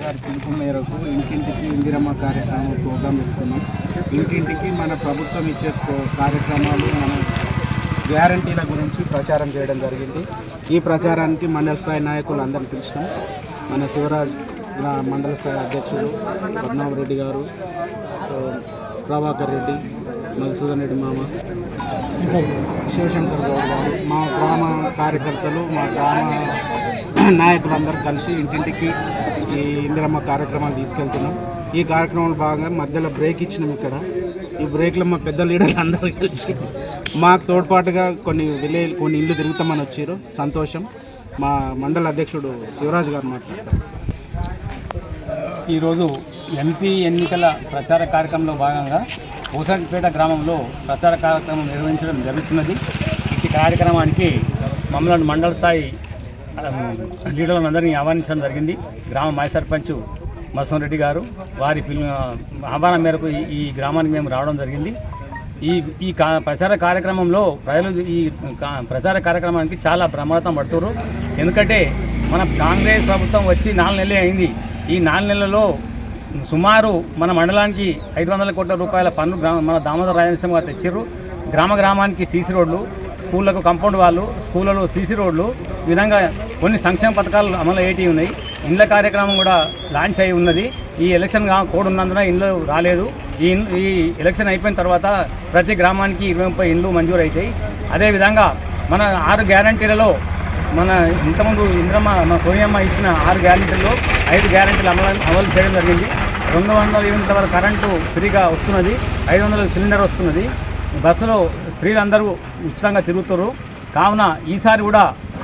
గారి పిలుపు మేరకు ఇంటింటికి ఇందిరమ్మ కార్యక్రమం ప్రోగ్రాం ఇస్తున్నాం ఇంటింటికి మన ప్రభుత్వం ఇచ్చే కార్యక్రమాలు మన గ్యారంటీల గురించి ప్రచారం చేయడం జరిగింది. ఈ ప్రచారానికి మండల స్థాయి నాయకులు అందరికీ తెలిసిన మన శివరాజ్ మండల స్థాయి అధ్యక్షుడు పద్మనాభరెడ్డి గారు ప్రభాకర్ రెడ్డి మధుసూదన్ రెడ్డి మామ శివశంకర్ గౌడ్ గారు మా గ్రామ కార్యకర్తలు మా గ్రామ నాయకులందరూ కలిసి ఇంటింటికి ఈ ఇందిరమ్మ కార్యక్రమాలు తీసుకెళ్తున్నాం. ఈ కార్యక్రమంలో భాగంగా మధ్యలో బ్రేక్ ఇచ్చినాం ఇక్కడ. ఈ బ్రేక్లో మా పెద్ద లీడర్లు అందరూ కలిసి మాకు తోడ్పాటుగా కొన్ని విలేజ్ కొన్ని ఇల్లు తిరుగుతామని వచ్చారు. సంతోషం. మా మండల అధ్యక్షుడు శివరాజు గారు మాట్లాడతారు. ఈరోజు ఎంపీ ఎన్నికల ప్రచార కార్యక్రమంలో భాగంగా పూసంపేట గ్రామంలో ప్రచార కార్యక్రమం నిర్వహించడం జరుగుతున్నది. ఈ కార్యక్రమానికి మమ్మల్ని మండల స్థాయి ఆ, లీడర్లను అందరినీ ఆహ్వానించడం జరిగింది. గ్రామ మాజీ సర్పంచ్ మసోన్ రెడ్డి గారు వారి ఆహ్వానం మేరకు ఈ- ఈ గ్రామానికి మేము రావడం జరిగింది. ఈ ఈ ప్రచార కార్యక్రమంలో ప్రజలు ఈ ప్రచార కార్యక్రమానికి చాలా ప్రమాదం పడుతున్నారు ఎందుకంటే మన కాంగ్రెస్ ప్రభుత్వం వచ్చి నాలుగు నెలలే అయింది. ఈ నాలుగు నెలలలో సుమారు మన మండలానికి ఐదు వందల కోట్ల రూపాయల పన్ను గ్రామ మన దామోదర రాజనసింహ గారు తెచ్చారు గ్రామ గ్రామానికి సీసీ రోడ్లు స్కూళ్ళకు కాంపౌండ్ వాళ్ళు స్కూళ్ళలో సీసీ రోడ్లు ఈ విధంగా కొన్ని సంక్షేమ పథకాలు అమలు అయ్యేటివి ఉన్నాయి. ఇండ్ల కార్యక్రమం కూడా లాంచ్ అయి ఉన్నది. ఈ ఎలక్షన్ కోడ్ ఉన్నందున ఇండ్లు రాలేదు. ఈ ఈ ఎలక్షన్ అయిపోయిన తర్వాత ప్రతి గ్రామానికి ఇరవై ముప్పై ఇండ్లు మంజూరు అవుతాయి అదేవిధంగా మన ఆరు గ్యారంటీలలో మన ఇంతకుముందు ఇంద్రమ్మ మన సోనియమ్మ ఇచ్చిన ఆరు గ్యారెంటీల్లో ఐదు గ్యారెంటీలు అమలు అమలు చేయడం జరిగింది. రెండు వందల యూనిట్ల వరకు కరెంటు ఫ్రీగా వస్తున్నది. ఐదు వందల సిలిండర్ వస్తున్నది. బస్సులో స్త్రీలందరూ ఉచితంగా తిరుగుతారు కావున ఈసారి కూడా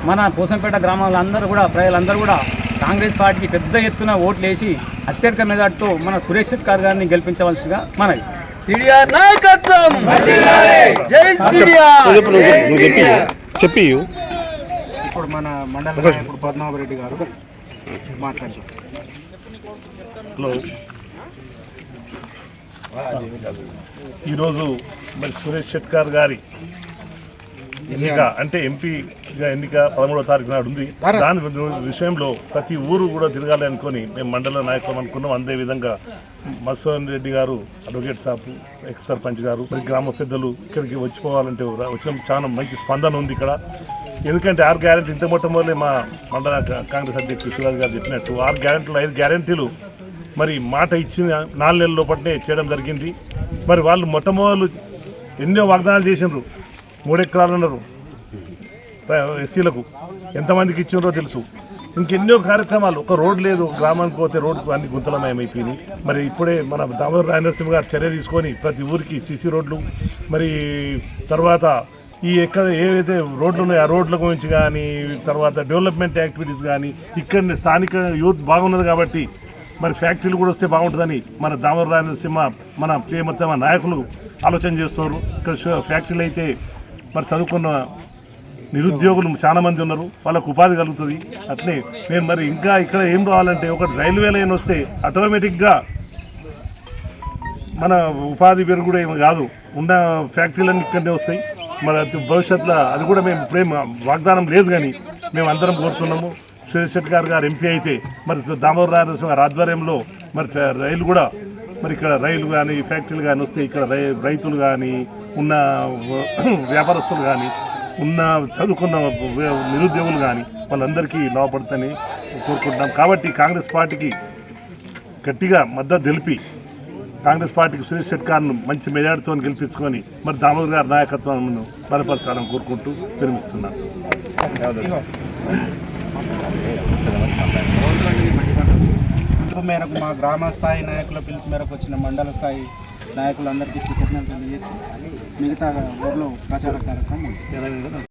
మన పోసంపేట గ్రామాల అందరూ కూడా ప్రజలందరూ కూడా కాంగ్రెస్ పార్టీకి పెద్ద ఎత్తున ఓట్లు వేసి అత్యధిక మెజార్టీతో మన సురేష్ శెట్కార్ గారిని గెలిపించవలసిగా మనవి. సిడిఆర్ నాయకత్వం! జై సిడిఆర్! చెప్పి. ఇప్పుడు మన మండల నాయకుడు పద్మనాభరెడ్డి గారు మాట్లాడుతారు. హలో. ఈరోజు మరి సురేష్ షెట్కార్ గారి ఎన్నిక అంటే ఎంపీగా ఎన్నిక పదమూడవ తారీఖు నాడు ఉంది. దాని విషయంలో ప్రతి ఊరు కూడా తిరగాలి అనుకొని మేము మండల నాయకులు అనుకున్నాం. అదే విధంగా మత్స్వన్ రెడ్డి గారు అడ్వకేట్ సాపు ఎక్స్ సర్పంచ్ గారు మరి గ్రామ పెద్దలు ఇక్కడికి వచ్చిపోవాలంటే వచ్చిన. చాలా మంచి స్పందన ఉంది ఇక్కడ. ఎందుకంటే ఆరు గ్యారెంటీ ఇంత మొట్టమొదటి మా మండల కాంగ్రెస్ అధ్యక్షుడు శివరాజ్ గారు చెప్పినట్టు ఆరు గ్యారెంటీలు ఐదు గ్యారెంటీలు మరి మాట ఇచ్చిన నాలుగు నెలల లోపలనే చేయడం జరిగింది. మరి వాళ్ళు మొట్టమొదలు ఎన్నో వాగ్దానాలు చేసినారు మూడు ఎకరాలు ఉన్నారు ఎస్సీలకు. ఎంతమందికి ఇచ్చినారో తెలుసు. ఇంకెన్నో కార్యక్రమాలు. ఒక రోడ్ లేదు గ్రామానికి పోతే రోడ్డు అన్ని గుంతలమయమైపోయినాయి. మరి ఇప్పుడే మన దామోదర రాజనరసింహ గారు చర్య తీసుకొని ప్రతి ఊరికి సిసి రోడ్లు మరి తర్వాత ఈ ఎక్కడ ఏవైతే రోడ్లు ఉన్నాయో ఆ రోడ్ల గురించి కానీ తర్వాత డెవలప్మెంట్ యాక్టివిటీస్ కానీ ఇక్కడ స్థానిక యూత్ బాగున్నది కాబట్టి మరి ఫ్యాక్టరీలు కూడా వస్తే బాగుంటుందని మన దామోదర రాజనరసింహ మన ప్రియమతమ నాయకులు ఆలోచన చేస్తున్నారు. ఇక్కడ ఫ్యాక్టరీలు అయితే మరి చదువుకున్న నిరుద్యోగులు చాలామంది ఉన్నారు. వాళ్ళకు ఉపాధి కలుగుతుంది. అట్లే మేము మరి ఇంకా ఇక్కడ ఏం రావాలంటే ఒక రైల్వే లైన్ వస్తే ఆటోమేటిక్గా మన ఉపాధి పెరుగుడు ఏమి కాదు. ఉన్న ఫ్యాక్టరీలన్నీ ఇక్కడనే వస్తాయి. మరి భవిష్యత్తులో అది కూడా మేము ప్రేమ వాగ్దానం లేదు కానీ మేము అందరం కోరుతున్నాము. సురేష్ శెట్టి గారు గారు ఎంపీ అయితే మరి దామోదర రాజనరసింహ గారి ఆధ్వర్యంలో మరి రైలు కూడా మరి ఇక్కడ రైలు కానీ ఫ్యాక్టరీలు కానీ వస్తే ఇక్కడ రై రైతులు కానీ ఉన్న వ్యాపారస్తులు కానీ ఉన్న చదువుకున్న నిరుద్యోగులు కానీ వాళ్ళందరికీ లాభపడతాయని కోరుకుంటున్నాం. కాబట్టి కాంగ్రెస్ పార్టీకి గట్టిగా మద్దతు తెలిపి కాంగ్రెస్ పార్టీకి సురేష్ షెట్కార్ను మంచి మెజార్టీతో గెలిపించుకొని మరి దామోదర్ గారి నాయకత్వాన్ని బలపరచాలని కోరుకుంటూ విరమిస్తున్నాను పిలుపు మేరకు మా గ్రామ స్థాయి నాయకుల పిలుపు మేరకు వచ్చిన మండల స్థాయి నాయకులందరికీ కృతజ్ఞతలు తెలియజేసి మిగతా ఊర్లో ప్రచార కార్యక్రమం